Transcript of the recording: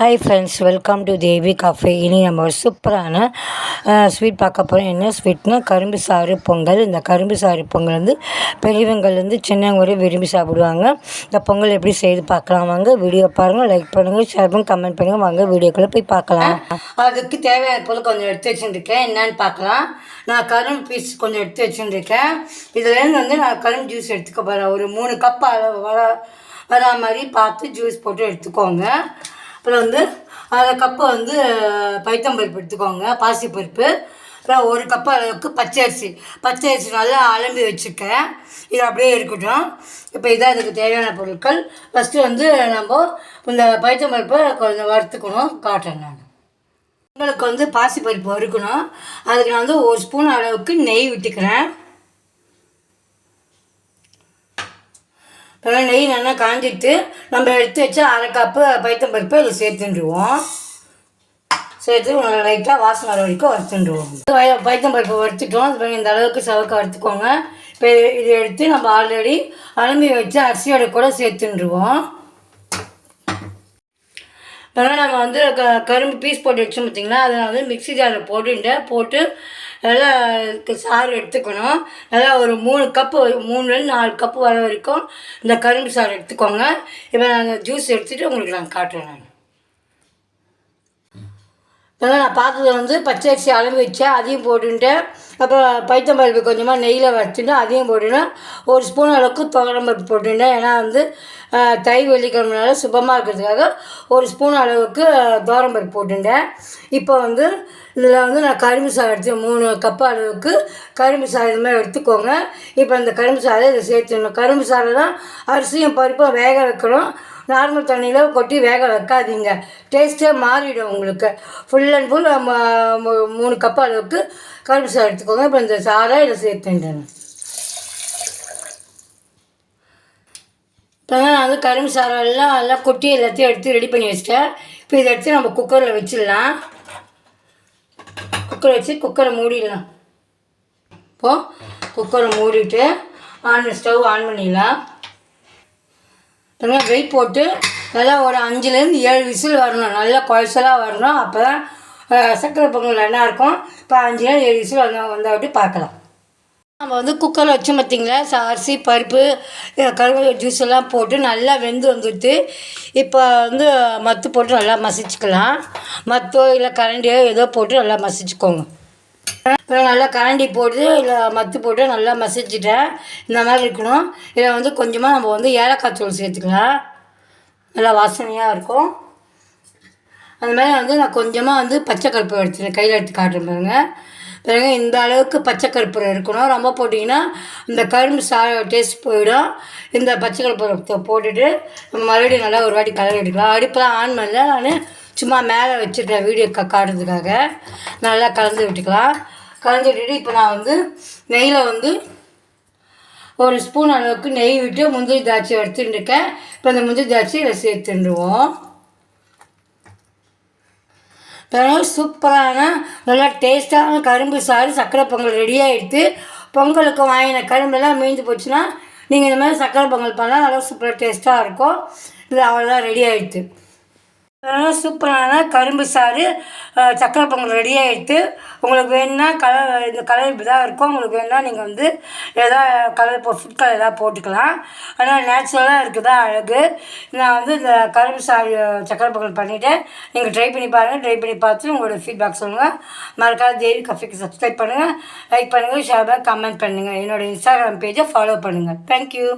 Hi friends welcome to Devi cafe இனி நம்ம ஒரு சூப்பரான ஸ்வீட் பார்க்க போகிறோம் என்ன ஸ்வீட்னா கரும்பு சாறு பொங்கல். இந்த கரும்பு சாறு பொங்கல் வந்து பெரியவங்கள்லேருந்து சின்னவங்க வரை விரும்பி சாப்பிடுவாங்க. இந்த பொங்கல் எப்படி செய்து பார்க்கலாம் வாங்க. வீடியோ பாருங்கள் லைக் பண்ணுங்கள் ஷேர் பண்ணுங்கள் கமெண்ட் பண்ணுங்கள் வாங்க வீடியோக்குள்ளே போய் பார்க்கலாம். அதுக்கு தேவையான பொருள் கொஞ்சம் எடுத்து வச்சுருக்கேன். என்னன்னு பார்க்கலாம். நான் கரும்பு பீஸ் கொஞ்சம் எடுத்து வச்சுருக்கேன். இதுலேருந்து வந்து நான் கரும்பு ஜூஸ் எடுத்துக்க போகிறேன் ஒரு மூணு கப் அளவு வர வரா மாதிரி பார்த்து ஜூஸ் போட்டு எடுத்துக்கோங்க. அப்புறம் வந்து அரை கப்பு வந்து பைத்தம்பருப்பு எடுத்துக்கோங்க பாசிப்பருப்பு அப்புறம் ஒரு கப்பு அளவுக்கு பச்சை அரிசி பச்சை அரிசி நல்லா அலம்பி வச்சுருக்கேன். இது அப்படியே இருக்கட்டும். இப்போ இதான் இதுக்கு தேவையான பொருட்கள். ஃபஸ்ட்டு வந்து நம்ம இந்த பைத்தம்பருப்பை கொஞ்சம் வறுத்துக்கணும் காட்டுறேன் நான். உங்களுக்கு வந்து பாசிப்பருப்பு வறுக்கணும். அதுக்கு நான் வந்து ஒரு ஸ்பூன் அளவுக்கு நெய் விட்டுக்கிறேன். இப்போ நெய் நல்லா காஞ்சிட்டு நம்ம எடுத்து வச்சு அரை கப்பு பைத்தம்பருப்பு இதில் சேர்த்துட்டுருவோம். சேர்த்து லைட்டாக வாசனை வர வரைக்கும் வறுத்துட்டுருவோம். பைத்தம்பருப்பு வறுத்துட்டோம். அது இந்த அளவுக்கு சவுக்க வறுத்துக்கோங்க. இப்போ இதை எடுத்து நம்ம ஆல்ரெடி அலம்பி வச்சு அரிசியோட கூட சேர்த்துட்டுருவோம். அதனால் நம்ம வந்து க கரும்பு பீஸ் போட்டு வச்சோம் பார்த்திங்களா அதை வந்து மிக்ஸி ஜாரில் போட்டுட்டு போட்டு நல்லா சாறு எடுத்துக்கணும். நல்லா ஒரு மூணு கப்பு மூணுலேருந்து நாலு கப்பு வர வரைக்கும் இந்த கரும்பு சாறு எடுத்துக்கோங்க. இப்போ நான் ஜூஸ் எடுத்துகிட்டு உங்களுக்கு நான் காட்டுறேன் நான். ஏன்னா நான் பார்த்தது வந்து பச்சை அரிசி அளவு வச்சேன் அதையும் போட்டுட்டேன் அப்புறம் பைத்தம்பருப்பு கொஞ்சமாக நெய்யில் வச்சுட்டு அதையும் போட்டுட்டேன் ஒரு ஸ்பூன் அளவுக்கு துவரம்பருப்பு போட்டுட்டேன் ஏன்னா வந்து தை வெள்ளிக்கிழமைனால சுபமாக இருக்கிறதுக்காக ஒரு ஸ்பூன் அளவுக்கு துவரம்பருப்பு போட்டுட்டேன் இப்போ வந்து இதில் வந்து நான் கரும்பு சாதம் எடுத்து மூணு கப்பு அளவுக்கு கரும்பு சாதம் இது மாதிரி எடுத்துக்கோங்க. இப்போ அந்த கரும்பு சாதம் இதை சேர்த்துடணும். கரும்பு சாதம் தான் அரிசியும் பருப்பும் வேக வைக்கணும். நார்மல் தண்ணியில் கொட்டி வேக வைக்காதீங்க. டேஸ்ட்டே மாறிடும் உங்களுக்கு. ஃபுல் அண்ட் ஃபுல் மூணு கப் அளவுக்கு கரும்பு சாறு எடுத்துக்கோங்க. இப்போ இந்த சாரை இதில் சேர்த்துட்டேன் இப்போ நான் வந்து கரும்பு சாரெல்லாம் எல்லாம் கொட்டி எல்லாத்தையும் எடுத்து ரெடி பண்ணி வச்சிட்டேன். இப்போ இதை எடுத்து நம்ம குக்கரில் வச்சிடலாம். குக்கரை வச்சு குக்கரை மூடிடலாம். இப்போது குக்கரை மூடிட்டு ஆன் ஸ்டவ் ஆன் பண்ணிடலாம். நல்லா வெயிட் போட்டு நல்லா ஒரு அஞ்சுலேருந்து ஏழு விசில் வரணும். நல்லா குழசலாக வரணும். அப்போ தான் சக்கரை பொங்கல் நல்லா இருக்கும். இப்போ அஞ்சுலேருந்து ஏழு விசில் வந்தால் வந்தாட்டி பார்க்கலாம். நம்ம வந்து குக்கரில் வச்சோம் பார்த்திங்களா அரிசி பருப்பு கருவேப்பிலை ஜூஸ் எல்லாம் போட்டு நல்லா வெந்து வந்துட்டு இப்போ வந்து மத்து போட்டு நல்லா மசிச்சுக்கலாம். மத்தோ இல்லை கரண்டியோ ஏதோ போட்டு நல்லா மசிச்சுக்கோங்க. அப்புறம் நல்லா கரண்டி போட்டு இல்லை மத்து போட்டு நல்லா மசிச்சுட்டேன். இந்த மாதிரி இருக்கணும். இதில் வந்து கொஞ்சமாக நம்ம வந்து ஏலக்காய் தூள் சேர்த்துக்கலாம். நல்லா வாசனையாக இருக்கும். அது மாதிரி வந்து நான் கொஞ்சமாக வந்து பச்சை கருப்பு எடுத்துட்டேன் கையில் எடுத்து காட்டுறேன் பாருங்கள் பிறகு இந்த அளவுக்கு பச்சை கருப்பூரம் இருக்கணும். ரொம்ப போட்டிங்கன்னா இந்த கரும்பு சா டேஸ்ட் போயிடும். இந்த பச்சை கருப்பூரத்தை போட்டுட்டு மறுபடியும் நல்லா ஒரு வாட்டி கலர் எடுக்கலாம். அடுப்பெலாம் ஆன் பண்ணல. நான் சும்மா மேலே வச்சுருக்கேன் வீடியோ க காட்டுறதுக்காக. நல்லா கலந்து விட்டுக்கலாம். கலந்து விட்டுட்டு இப்போ நான் வந்து நெய்யில் வந்து ஒரு ஸ்பூன் அளவுக்கு நெய் விட்டு முந்திரி திராட்சை எடுத்துட்டுருக்கேன் இப்போ அந்த முந்திரி திராட்சை இதில் சேர்த்துடுவோம் பிறகு சூப்பரான நல்லா டேஸ்ட்டான கரும்பு சாறு சக்கரை பொங்கல் ரெடி ஆகிடுத்து பொங்கலுக்கு வாங்கின கரும்பெல்லாம் மீந்து போச்சுன்னா நீங்கள் இந்த மாதிரி சக்கரை பொங்கல் பண்ணால் நல்லா சூப்பராக டேஸ்ட்டாக இருக்கும். இது அவ்வளோதான் ரெடி ஆகிடுது சூப்பரான கரும்பு சாறு சக்கரை பொங்கல் ரெடியாக எடுத்து உங்களுக்கு வேணுன்னா கலர் இந்த கலர் இப்படி தான் இருக்கும். உங்களுக்கு வேணும்னா நீங்கள் வந்து எதாவது கலர் போ ஃபுட் கலர் எதாவது போட்டுக்கலாம். ஆனால் நேச்சுரலாக இருக்குதா அழகு. நான் வந்து இந்த கரும்பு சாறு சக்கரை பொங்கல் பண்ணிவிட்டேன் நீங்கள் ட்ரை பண்ணி பாருங்கள் ட்ரை பண்ணி பார்த்து உங்களோட ஃபீட்பேக் சொல்லுங்கள் மறக்காத தேவி கஃபிக்கு சப்ஸ்கிரைப் பண்ணுங்கள் லைக் பண்ணுங்கள் ஷேர் கமெண்ட் பண்ணுங்கள் என்னோடய இன்ஸ்டாகிராம் பேஜை ஃபாலோ பண்ணுங்கள் தேங்க்யூ